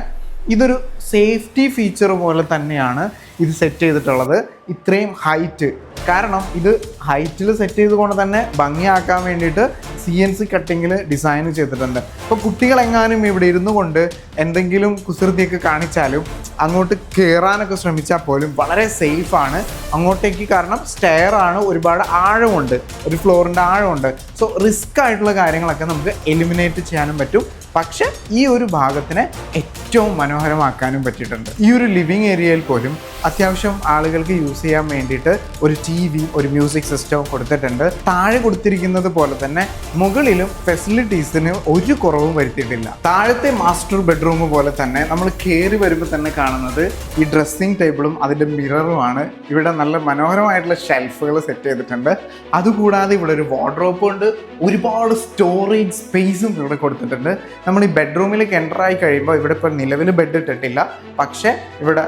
ഇതൊരു സേഫ്റ്റി ഫീച്ചർ പോലെ തന്നെയാണ് ഇത് സെറ്റ് ചെയ്തിട്ടുള്ളത് ഇത്രയും ഹൈറ്റ് കാരണം ഇത് ഹൈറ്റിൽ സെറ്റ് ചെയ്തുകൊണ്ട് തന്നെ ഭംഗിയാക്കാൻ വേണ്ടിയിട്ട് സി എൻ സി കട്ടിങ്ങിൽ ഡിസൈൻ ചെയ്തിട്ടുണ്ട്. അപ്പോൾ കുട്ടികളെങ്ങാനും ഇവിടെ ഇരുന്നു കൊണ്ട് എന്തെങ്കിലും കുസൃതിയൊക്കെ കാണിച്ചാലും അങ്ങോട്ട് കയറാനൊക്കെ ശ്രമിച്ചാൽ പോലും വളരെ സേഫാണ് അങ്ങോട്ടേക്ക് കാരണം സ്റ്റെയർ ആണ് ഒരുപാട് ആഴമുണ്ട്. ഒരു ഫ്ലോറിന്റെ ആഴമുണ്ട്. സോ റിസ്ക് ആയിട്ടുള്ള കാര്യങ്ങളൊക്കെ നമുക്ക് എലിമിനേറ്റ് ചെയ്യാനും പറ്റും. പക്ഷെ ഈ ഒരു ഭാഗത്തിനെ ഏറ്റവും മനോഹരമാക്കാനും പറ്റിയിട്ടുണ്ട്. ഈ ഒരു ലിവിങ് ഏരിയയിൽ പോലും അത്യാവശ്യം ആളുകൾക്ക് യൂസ് ചെയ്യാൻ വേണ്ടിയിട്ട് ഒരു ടി വി ഒരു മ്യൂസിക് സിസ്റ്റവും കൊടുത്തിട്ടുണ്ട്. താഴെ കൊടുത്തിരിക്കുന്നത് പോലെ തന്നെ മുകളിലും ഫെസിലിറ്റീസിന് ഒരു കുറവും വരുത്തിയിട്ടില്ല. താഴത്തെ മാസ്റ്റർ ബെഡ്റൂം പോലെ തന്നെ നമ്മൾ കയറി വരുമ്പോൾ തന്നെ കാണുന്നത് ഈ ഡ്രസ്സിങ് ടേബിളും അതിന്റെ മിററുമാണ് ഇവിടെ നല്ല മനോഹരമായിട്ടുള്ള ഷെൽഫുകൾ സെറ്റ് ചെയ്തിട്ടുണ്ട്. അതുകൂടാതെ ഇവിടെ ഒരു വാർഡ്രോപ്പ് ഉണ്ട്. ഒരുപാട് സ്റ്റോറേജ് സ്പേസും ഇവിടെ കൊടുത്തിട്ടുണ്ട്. നമ്മൾ ഈ ബെഡ്റൂമിലേക്ക് എന്റർ ആയി കഴിയുമ്പോൾ ഇവിടെ ഇപ്പോൾ നിലവിൽ ബെഡ് ഇട്ടിട്ടില്ല. പക്ഷേ ഇവിടെ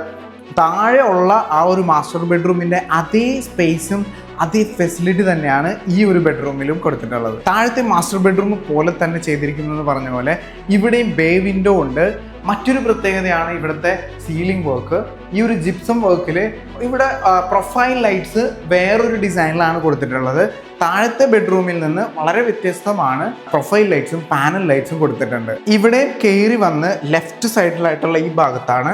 താഴെ ഉള്ള ആ ഒരു മാസ്റ്റർ ബെഡ്റൂമിന്റെ അതേ സ്പേസും അതേ ഫെസിലിറ്റി തന്നെയാണ് ഈ ഒരു ബെഡ്റൂമിലും കൊടുത്തിട്ടുള്ളത്. താഴത്തെ മാസ്റ്റർ ബെഡ്റൂം പോലെ തന്നെ ചെയ്തിരിക്കുന്നതെന്ന് പറഞ്ഞ പോലെ ഇവിടെയും ബേ വിൻഡോ ഉണ്ട്. മറ്റൊരു പ്രത്യേകതയാണ് ഇവിടുത്തെ സീലിംഗ് വർക്ക് ഈ ഒരു ജിപ്സം വർക്കിൽ ഇവിടെ പ്രൊഫൈൽ ലൈറ്റ്സ് വേറൊരു ഡിസൈനിലാണ് കൊടുത്തിട്ടുള്ളത്. താഴത്തെ ബെഡ്റൂമിൽ നിന്ന് വളരെ വ്യത്യസ്തമാണ് പ്രൊഫൈൽ ലൈറ്റ്സും പാനൽ ലൈറ്റ്സും കൊടുത്തിട്ടുണ്ട്. ഇവിടെ കയറി വന്ന് ലെഫ്റ്റ് സൈഡിലായിട്ടുള്ള ഈ ഭാഗത്താണ്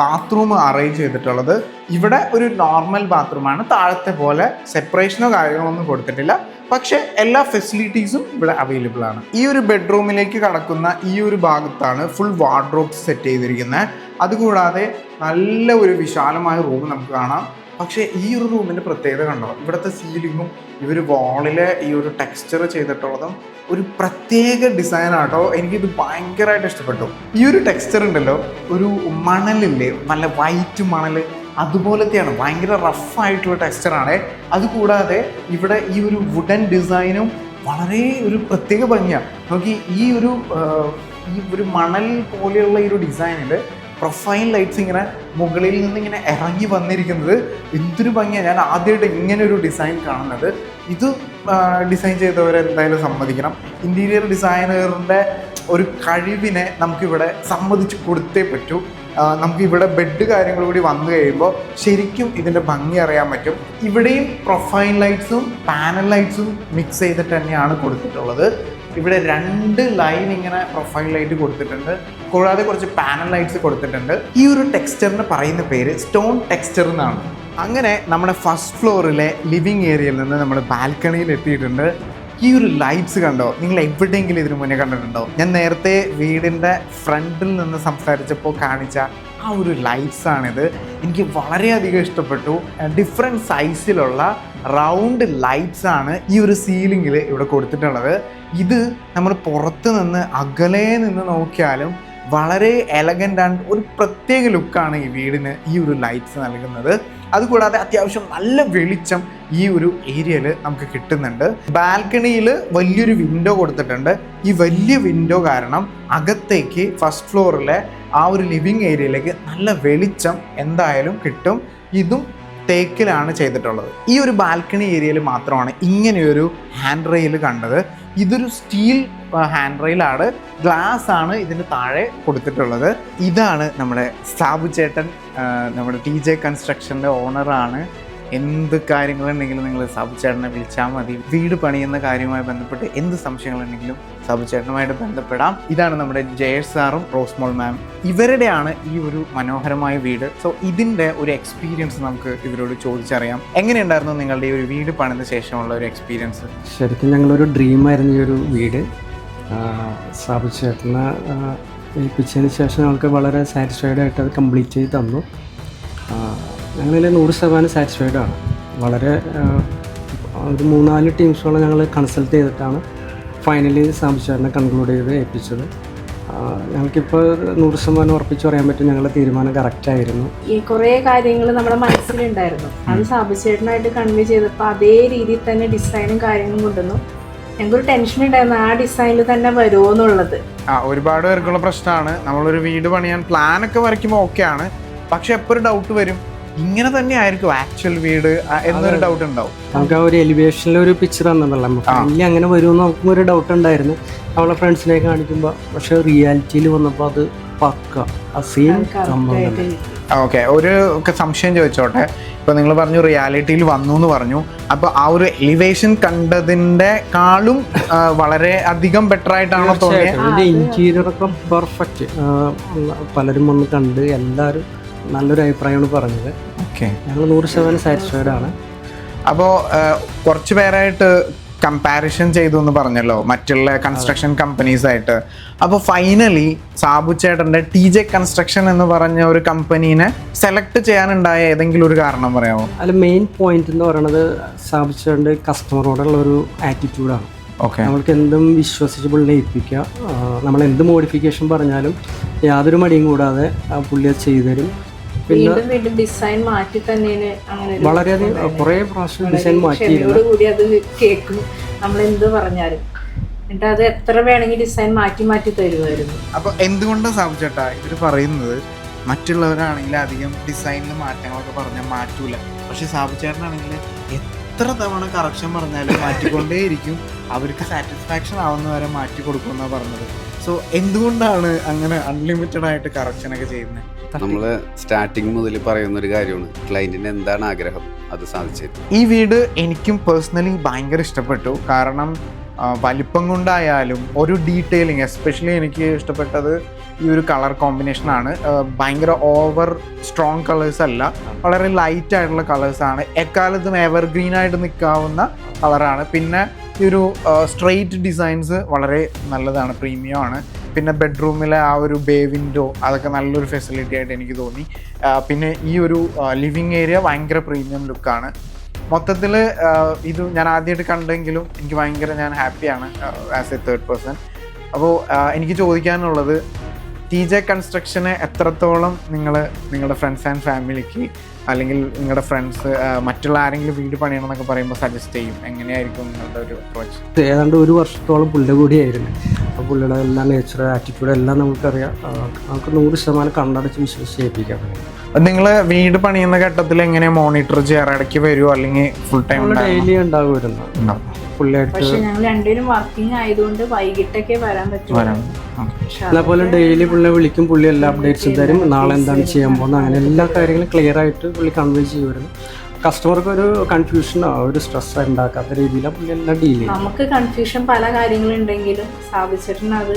ബാത്റൂം അറേഞ്ച് ചെയ്തിട്ടുള്ളത്. ഇവിടെ ഒരു നോർമൽ ബാത്റൂമാണ് താഴത്തെ പോലെ സെപ്പറേഷനോ കാര്യങ്ങളോ ഒന്നും കൊടുത്തിട്ടില്ല. പക്ഷേ എല്ലാ ഫെസിലിറ്റീസും ഇവിടെ അവൈലബിൾ ആണ്. ഈ ഒരു ബെഡ്റൂമിലേക്ക് കടക്കുന്ന ഈ ഒരു ഭാഗത്താണ് ഫുൾ വാർഡ്രോബ് സെറ്റ് ചെയ്തിരിക്കുന്നത്. അതുകൂടാതെ നല്ല ഒരു വിശാലമായ റൂം നമുക്ക് കാണാം. പക്ഷേ ഈ ഒരു റൂമിന്റെ പ്രത്യേകത കണ്ടോ? ഇവിടുത്തെ സീലിങ്ങും ഇവർ വാളിലെ ഈ ഒരു ടെക്സ്ചർ ചെയ്തിട്ടുള്ളതും ഒരു പ്രത്യേക ഡിസൈൻ ആട്ടോ എനിക്കിത് ഭയങ്കരമായിട്ട് ഇഷ്ടപ്പെട്ടു. ഈ ഒരു ടെക്സ്ചർ ഉണ്ടല്ലോ ഒരു മണലില്ലേ നല്ല വൈറ്റ് മണൽ അതുപോലത്തെയാണ്. ഭയങ്കര റഫായിട്ടുള്ള ടെക്സ്ചറാണ് അതുകൂടാതെ ഇവിടെ ഈ ഒരു വുഡൻ ഡിസൈനും വളരെ ഒരു പ്രത്യേക ഭംഗിയാണ് നോക്കി ഈ ഒരു ഈ ഒരു മണൽ പോലെയുള്ള ഈ ഒരു ഡിസൈനിൽ പ്രൊഫൈൽ ലൈറ്റ്സ് ഇങ്ങനെ മുകളിൽ നിന്ന് ഇങ്ങനെ ഇറങ്ങി വന്നിരിക്കുന്നത് എന്തൊരു ഭംഗിയാണ് ഞാൻ ആദ്യമായിട്ട് ഇങ്ങനെ ഒരു ഡിസൈൻ കാണുന്നത്. ഇത് ഡിസൈൻ ചെയ്തവരെ എന്തായാലും സമ്മതിക്കണം. ഇന്റീരിയർ ഡിസൈനറിന്റെ ഒരു കഴിവിനെ നമുക്കിവിടെ സമ്മതിച്ച് കൊടുത്തേ പറ്റൂ. നമുക്ക് ഇവിടെ ബെഡ് കാര്യങ്ങൾ കൂടി വന്നു കഴിയുമ്പോൾ ശരിക്കും ഇതിന്റെ ഭംഗി അറിയാൻ പറ്റും. ഇവിടെയും പ്രൊഫൈൽ ലൈറ്റ്സും പാനൽ ലൈറ്റ്സും മിക്സ് ചെയ്തിട്ട് തന്നെയാണ് കൊടുത്തിട്ടുള്ളത്. ഇവിടെ രണ്ട് ലൈൻ ഇങ്ങനെ പ്രൊഫൈൽ ലൈറ്റ് കൊടുത്തിട്ടുണ്ട്. കൂടാതെ കുറച്ച് പാനൽ ലൈറ്റ്സ് കൊടുത്തിട്ടുണ്ട്. ഈ ഒരു ടെക്സ്ചറിന് പറയുന്ന പേര് സ്റ്റോൺ ടെക്സ്ചർ എന്നാണ്. അങ്ങനെ നമ്മുടെ ഫസ്റ്റ് ഫ്ലോറിലെ ലിവിങ് ഏരിയയിൽ നിന്ന് നമ്മൾ ബാൽക്കണിയിൽ എത്തിയിട്ടുണ്ട്. ഈ ഒരു ലൈറ്റ്സ് കണ്ടോ? നിങ്ങൾ എവിടെയെങ്കിലും ഇതിനു മുന്നേ കണ്ടിട്ടുണ്ടോ? ഞാൻ നേരത്തെ വീടിന്റെ ഫ്രണ്ടിൽ നിന്ന് സംസാരിച്ചപ്പോൾ കാണിച്ച ആ ഒരു ലൈറ്റ്സ് ആണിത്. എനിക്ക് വളരെയധികം ഇഷ്ടപ്പെട്ടു. ഡിഫറെന്റ് സൈസിലുള്ള റൗണ്ട് ലൈറ്റ്സ് ആണ് ഈ ഒരു സീലിങ്ങിൽ ഇവിടെ കൊടുത്തിട്ടുള്ളത്. ഇത് നമ്മൾ പുറത്ത് നിന്ന് അകലെ നിന്ന് നോക്കിയാലും വളരെ എലഗന്റ് ആൻഡ് ഒരു പ്രത്യേക ലുക്കാണ് ഈ വീടിന് ഈ ഒരു ലൈറ്റ്സ് നൽകുന്നത്. അതുകൂടാതെ അത്യാവശ്യം നല്ല വെളിച്ചം ഈ ഒരു ഏരിയയിൽ നമുക്ക് കിട്ടുന്നുണ്ട്. ബാൽക്കണിയിൽ വലിയൊരു വിൻഡോ കൊടുത്തിട്ടുണ്ട്. ഈ വലിയ വിൻഡോ കാരണം അകത്തേക്ക് ഫസ്റ്റ് ഫ്ലോറിലെ ആ ഒരു ലിവിങ് ഏരിയയിലേക്ക് നല്ല വെളിച്ചം എന്തായാലും കിട്ടും. ഇതും തേക്കിലാണ് ചെയ്തിട്ടുള്ളത്. ഈ ഒരു ബാൽക്കണി ഏരിയയിൽ മാത്രമാണ് ഇങ്ങനെയൊരു ഹാൻഡ് റെയിൽ കണ്ടത്. ഇതൊരു സ്റ്റീൽ ഹാൻഡ് റെയിലാണ് ഗ്ലാസ് ആണ്. ഇതിന് താഴെ കൊടുത്തിട്ടുള്ളത്. ഇതാണ് നമ്മുടെ സാബു ചേട്ടൻ നമ്മുടെ ടി ജെ കൺസ്ട്രക്ഷന്റെ ഓണറാണ് എന്ത് കാര്യങ്ങളുണ്ടെങ്കിലും നിങ്ങൾ സാബു ചേട്ടനെ വിളിച്ചാൽ മതി. വീട് പണിയുന്ന കാര്യവുമായി ബന്ധപ്പെട്ട് എന്ത് സംശയങ്ങളുണ്ടെങ്കിലും സാബു ചേട്ടനുമായിട്ട് ബന്ധപ്പെടാം. ഇതാണ് നമ്മുടെ ജയേഷ് സാറും റോസ്മോൾ മാം. ഇവരുടെയാണ് ഈ ഒരു മനോഹരമായ വീട്. സോ ഇതിന്റെ ഒരു എക്സ്പീരിയൻസ് നമുക്ക് ഇവരോട് ചോദിച്ചറിയാം. എങ്ങനെയുണ്ടായിരുന്നു നിങ്ങളുടെ ഈ ഒരു വീട് പണിത ശേഷമുള്ള ഒരു എക്സ്പീരിയൻസ് ശരിക്കും ഞങ്ങളൊരു ഡ്രീമായിരുന്നു ഈ ഒരു വീട്. സാബു ചേട്ടനെ ഏൽപ്പിച്ചതിന് ശേഷം ഞങ്ങൾക്ക് വളരെ സാറ്റിസ്ഫൈഡ് ആയിട്ട് അത് കംപ്ലീറ്റ് ചെയ്ത് തന്നു. ഞങ്ങളിൽ നൂറ് ശതമാനം സാറ്റിസ്ഫൈഡ് ആണ്. വളരെ ഒരു മൂന്നാൽ ടീംസോളം ഞങ്ങൾ കൺസൾട്ട് ചെയ്തിട്ടാണ് ഫൈനലി സാംബിച്ചാറിനെ കൺക്ലൂഡ് ചെയ്ത് ഏൽപ്പിച്ചത്. ഞങ്ങൾക്കിപ്പോൾ നൂറ് ശതമാനം ഉറപ്പിച്ച് പറയാൻ പറ്റും ഞങ്ങളുടെ തീരുമാനം കറക്റ്റായിരുന്നു ഈ കുറേ കാര്യങ്ങൾ നമ്മുടെ മനസ്സിലുണ്ടായിരുന്നു. അത് സാബിച്ചേട്ടനായിട്ട് കൺവേ ചെയ്തപ്പോൾ അതേ രീതിയിൽ തന്നെ ഡിസൈനും കാര്യങ്ങളും കൊണ്ടുവന്നു. ഞങ്ങൾക്കൊരു ടെൻഷൻ ഉണ്ടായിരുന്നു ആ ഡിസൈനിൽ തന്നെ വരുമോ എന്നുള്ളത്. ആ ഒരുപാട് പേർക്കുള്ള പ്രശ്നമാണ്. നമ്മളൊരു വീട് പണിയാൻ പ്ലാനൊക്കെ വരയ്ക്കുമ്പോൾ ഓക്കെയാണ് പക്ഷെ എപ്പോഴും ഡൗട്ട് വരും. ഇങ്ങനെ തന്നെ ആയിരിക്കും ആക്ച്വൽ വീട് എന്നൊരു ഡൗട്ട് ഉണ്ടാവും. നമുക്ക് ആ ഒരു എലിവേഷനിൽ ഒരു പിക്ചർ തന്നതല്ല നമുക്ക് ഫൈനലി അങ്ങനെ വരുമെന്ന് നമുക്ക് ഒരു ഡൗട്ട് ഉണ്ടായിരുന്നു. നമ്മളെ ഫ്രണ്ട്സിനെ കാണിക്കുമ്പോൾ പക്ഷെ റിയാലിറ്റിയിൽ വന്നപ്പോൾ അത് പക്ക ആ സെയിം സംഭവം ഓക്കെ ഒരു സംശയം ചോദിച്ചോട്ടെ. ഇപ്പൊ നിങ്ങൾ പറഞ്ഞു റിയാലിറ്റിയിൽ വന്നു എന്ന് പറഞ്ഞു. അപ്പൊ ആ ഒരു എലിവേഷൻ കണ്ടതിന്റെ കാളും വളരെ അധികം ബെറ്റർ ആയിട്ടാണോ തോന്നിയത് ഇന്റീരിയർ ഒക്കെ പെർഫെക്റ്റ് പലരും വന്ന് കണ്ട് എല്ലാവരും നല്ലൊരു അഭിപ്രായമാണ് പറഞ്ഞത്. ഓക്കെ. ഞങ്ങൾ നൂറ് ശതമാനം സാറ്റിസ്ഫൈഡ് ആണ്. അപ്പോൾ കുറച്ച് പേരായിട്ട് കമ്പാരിഷൻ ചെയ്തു എന്ന് പറഞ്ഞല്ലോ മറ്റുള്ള കൺസ്ട്രക്ഷൻ കമ്പനീസ് ആയിട്ട്. അപ്പോൾ ഫൈനലി സാബു ചേട്ടന്റെ ടി ജെ കൺസ്ട്രക്ഷൻ എന്ന് പറഞ്ഞ ഒരു കമ്പനീനെ സെലക്ട് ചെയ്യാനുണ്ടായ ഏതെങ്കിലും ഒരു കാരണം പറയാമോ? അതിൽ മെയിൻ പോയിന്റ് എന്ന് പറയുന്നത് സാബു ചേട്ടന്റെ കസ്റ്റമറോടുള്ള ഒരു ആറ്റിറ്റ്യൂഡാണ് ഓക്കെ. നമ്മൾക്ക് എന്തും വിശ്വസിച്ച് പുള്ളിനെ ഏൽപ്പിക്കുക നമ്മൾ എന്ത് മോഡിഫിക്കേഷൻ പറഞ്ഞാലും യാതൊരു മടിയും കൂടാതെ ആ പുള്ളി അത് ചെയ്തു തരും വീണ്ടും വീണ്ടും ഡിസൈൻ മാറ്റി തന്നേന് അങ്ങനെ വളരെയധികം കുറേ പ്രാവശ്യം ഡിസൈൻ മാറ്റിയിരുന്നു ക്ഷമയോട് കൂടി അത് കേൾക്കും. നമ്മൾ എന്ത് പറഞ്ഞാലും. എന്നിട്ട് അത് എത്ര വേണമെങ്കിൽ ഡിസൈൻ മാറ്റി മാറ്റി തരുമായിരുന്നു. അപ്പോൾ എന്തുകൊണ്ടാണ് സാബുചേട്ടാ ഇവർ പറയുന്നത്? മറ്റുള്ളവരാണെങ്കിൽ അധികം ഡിസൈനിൽ മാറ്റങ്ങളൊക്കെ പറഞ്ഞാൽ മാറ്റൂല. പക്ഷെ സാബു ചേട്ടനാണെങ്കിൽ എത്ര തവണ കറക്ഷൻ പറഞ്ഞാലും മാറ്റിക്കൊണ്ടേയിരിക്കും. അവർക്ക് സാറ്റിസ്ഫാക്ഷൻ ആവുന്ന വരെ മാറ്റി കൊടുക്കുമെന്നാണ് പറഞ്ഞത്. സോ എന്തുകൊണ്ടാണ് അങ്ങനെ അൺലിമിറ്റഡ് ആയിട്ട് കറക്ഷൻ ഒക്കെ ചെയ്യുന്നത്? നമ്മൾ സ്റ്റാർട്ടിങ് മുതൽ പറയുന്ന ഒരു കാര്യമാണ് ക്ലൈന്റിന് എന്താണ് ആഗ്രഹം? അത് സാധിച്ചത് ഈ വീട് എനിക്കും പേഴ്സണലി ഭയങ്കര ഇഷ്ടപ്പെട്ടു. കാരണം വലിപ്പം കൊണ്ടായാലും ഒരു ഡീറ്റെയിലിങ് എസ്പെഷ്യലി എനിക്ക് ഇഷ്ടപ്പെട്ടത് ഈ ഒരു കളർ കോമ്പിനേഷൻ ആണ്. ഭയങ്കര ഓവർ സ്ട്രോങ് കളേഴ്സ് അല്ല വളരെ ലൈറ്റ് ആയിട്ടുള്ള ആണ്. എക്കാലത്തും എവർ ഗ്രീൻ ആയിട്ട് നിൽക്കാവുന്ന കളറാണ് പിന്നെ ഈ ഒരു സ്ട്രെയിറ്റ് ഡിസൈൻസ് വളരെ നല്ലതാണ് പ്രീമിയം ആണ്. പിന്നെ ബെഡ്റൂമിലെ ആ ഒരു ബേ വിൻഡോ അതൊക്കെ നല്ലൊരു ഫെസിലിറ്റി ആയിട്ട് എനിക്ക് തോന്നി. പിന്നെ ഈ ഒരു ലിവിങ് ഏരിയ ഭയങ്കര പ്രീമിയം ലുക്കാണ് മൊത്തത്തിൽ ഇത് ഞാൻ ആദ്യമായിട്ട് കണ്ടെങ്കിലും എനിക്ക് ഭയങ്കര ഞാൻ ഹാപ്പിയാണ് ആസ് എ തേർഡ് പേഴ്സൺ അപ്പോൾ എനിക്ക് ചോദിക്കാനുള്ളത് ടി ജെ കൺസ്ട്രക്ഷനെ എത്രത്തോളം നിങ്ങൾ നിങ്ങളുടെ ഫ്രണ്ട്സ് ആൻഡ് ഫാമിലിക്ക് അല്ലെങ്കിൽ നിങ്ങളുടെ ഫ്രണ്ട്സ് മറ്റുള്ള ആരെങ്കിലും വീട് പണിയണം എന്നൊക്കെ പറയുമ്പോൾ സജസ്റ്റ് ചെയ്യും. എങ്ങനെയായിരിക്കും നിങ്ങളുടെ ഒരു അപ്രോച്ച് ഏതാണ്ട് ഒരു വർഷത്തോളം പുള്ളിയുടെ കൂടിയായിരുന്നു അപ്പോൾ പുള്ളിയുടെ എല്ലാ നേച്ചർ ആറ്റിറ്റ്യൂഡ് എല്ലാം നമുക്കറിയാം. നമുക്ക് നൂറ് ശതമാനം കണ്ണടച്ച് വിശ്വസിച്ച് ഏൽപ്പിക്കാം നിങ്ങൾ വീട് പണിയുന്ന ഘട്ടത്തിൽ എങ്ങനെ മോണിറ്റർ ചെയ്യാറ്? ഇടയ്ക്ക് വരുമോ അല്ലെങ്കിൽ ഫുൾ ടൈം ഡെയിലി ഉണ്ടാകുമായിരുന്നു. പക്ഷെ ഞങ്ങൾ രണ്ടുപേരും വർക്കിംഗ് ആയതുകൊണ്ട് വൈകിട്ടൊക്കെ വരാൻ പറ്റും. വരാം എന്നാൽ ഡെയിലി പുള്ളിനെ വിളിക്കും പുള്ളി എല്ലാ അപ്ഡേറ്റ്സും തരും. നാളെ എന്താണ് ചെയ്യാൻ പോകുന്നത്? അങ്ങനെ എല്ലാ കാര്യങ്ങളും ക്ലിയർ ആയിട്ട് പുള്ളി കൺവേ ചെയ്യുമായിരുന്നു കസ്റ്റമർക്ക് ഒരു കൺഫ്യൂഷനോ ഒരു സ്ട്രെസ് ഉണ്ടാക്കാത്ത രീതിയിലാണ് പുള്ളി എല്ലാം ഡീൽ ചെയ്യും നമുക്ക് കൺഫ്യൂഷൻ പല കാര്യങ്ങളുണ്ടെങ്കിലും സ്ഥാപിച്ചിട്ടുണ്ട് അത്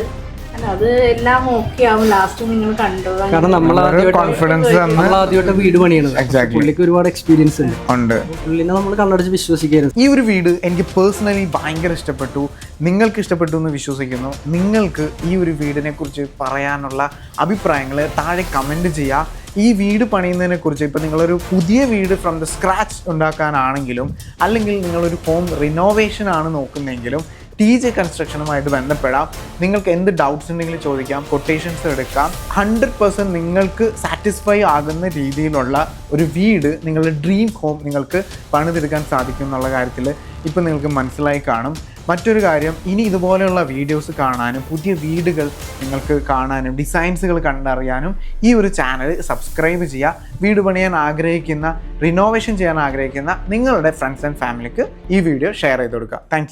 അത് എല്ലാം ഓക്കെ ആവും. ലാസ്റ്റ് നിങ്ങൾ കണ്ടു. കാരണം നമ്മൾ കോൺഫിഡൻസ് നമ്മൾ ആദ്യമായിട്ട് വീട് പണിയാണ്. Exactly. പുള്ളിക്ക് ഒരുപാട് എക്സ്പീരിയൻസ് ഉണ്ട്. ഉണ്ട്. പുള്ളിനെ നമ്മൾ കണ്ണടച്ച് ഈ ഒരു വീട് എനിക്ക് പേഴ്സണലി ഭയങ്കര ഇഷ്ടപ്പെട്ടു. നിങ്ങൾക്ക് ഇഷ്ടപ്പെട്ടു എന്ന് വിശ്വസിക്കുന്നു. നിങ്ങൾക്ക് ഈ ഒരു വീടിനെ കുറിച്ച് പറയാനുള്ള അഭിപ്രായങ്ങൾ താഴെ കമന്റ് ചെയ്യുക ഈ വീട് പണിയുന്നതിനെ കുറിച്ച് ഇപ്പോൾ നിങ്ങളൊരു പുതിയ വീട് ഫ്രം ദ സ്ക്രാച്ച് ഉണ്ടാക്കാനാണെങ്കിലും അല്ലെങ്കിൽ നിങ്ങളൊരു ഹോം റിനോവേഷൻ ആണ് നോക്കുന്നതെങ്കിലും ടി ജെ കൺസ്ട്രക്ഷനുമായിട്ട് ബന്ധപ്പെടാം. നിങ്ങൾക്ക് എന്ത് ഡൗട്ട്സ് ഉണ്ടെങ്കിലും ചോദിക്കാം. കൊട്ടേഷൻസ് എടുക്കാം. ഹൺഡ്രഡ് പെർസെന്റ് നിങ്ങൾക്ക് സാറ്റിസ്ഫൈ ആകുന്ന രീതിയിലുള്ള ഒരു വീട് നിങ്ങളുടെ ഡ്രീം ഹോം നിങ്ങൾക്ക് പണിതെടുക്കാൻ സാധിക്കും എന്നുള്ള കാര്യത്തിൽ ഇപ്പം നിങ്ങൾക്ക് മനസ്സിലായി കാണും. മറ്റൊരു കാര്യം ഇനി ഇതുപോലെയുള്ള വീഡിയോസ് കാണാനും പുതിയ വീടുകൾ നിങ്ങൾക്ക് കാണാനും ഡിസൈൻസുകൾ കണ്ടറിയാനും ഈ ഒരു ചാനൽ സബ്സ്ക്രൈബ് ചെയ്യുക. വീട് പണിയാൻ ആഗ്രഹിക്കുന്ന റിനോവേഷൻ ചെയ്യാൻ ആഗ്രഹിക്കുന്ന നിങ്ങളുടെ ഫ്രണ്ട്സ് ആൻഡ് ഫാമിലിക്ക് ഈ വീഡിയോ ഷെയർ ചെയ്ത് കൊടുക്കുക. താങ്ക്